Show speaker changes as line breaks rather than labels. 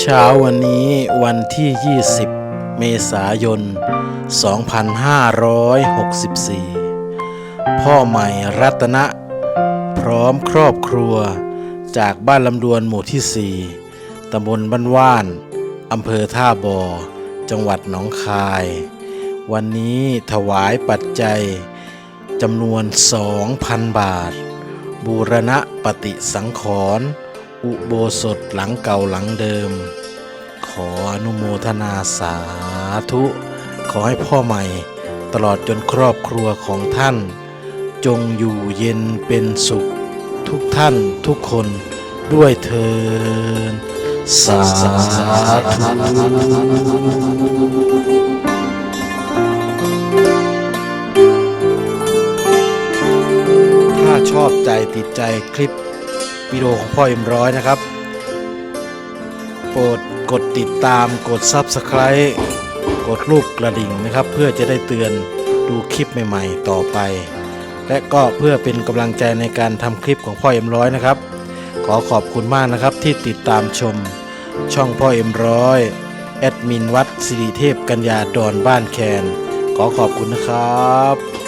เช้าวันนี้วันที่ 20 เมษายน 2564 พ่อใหม่รัตนะ พร้อมครอบครัว จากบ้านลำดวนหมู่ที่ 4 ตำบลบ้านว่าน อำเภอท่าบอ่อ จังหวัดหนองคาย วันนี้ถวายปัจจัยจำนวน 2,000 บาท บูรณะปฏิสังขรณ์ อุโบสถหลังเก่าหลังเดิม ขออนุโมทนาสาธุ ขอให้พ่อใหม่ตลอดจนครอบครัวของท่าน จงอยู่เย็นเป็นสุข ทุกท่านทุกคนด้วยเทินสาธุถ้าชอบใจติดใจคลิป วิดีโอของพ่อเอ็มร้อยนะครับ โปรดกดติดตามกด Subscribe กดรูปกระดิ่งนะครับ เพื่อจะได้เตือนดูคลิปใหม่ๆต่อไป และก็เพื่อเป็นกำลังใจในการทำคลิปของพ่อเอ็มร้อยนะครับ ขอขอบคุณมากนะครับที่ติดตามชม ช่องพ่อเอ็มร้อยแอดมินวัดสิริเทพกัญญาดอนบ้านแคน ขอขอบคุณนะครับ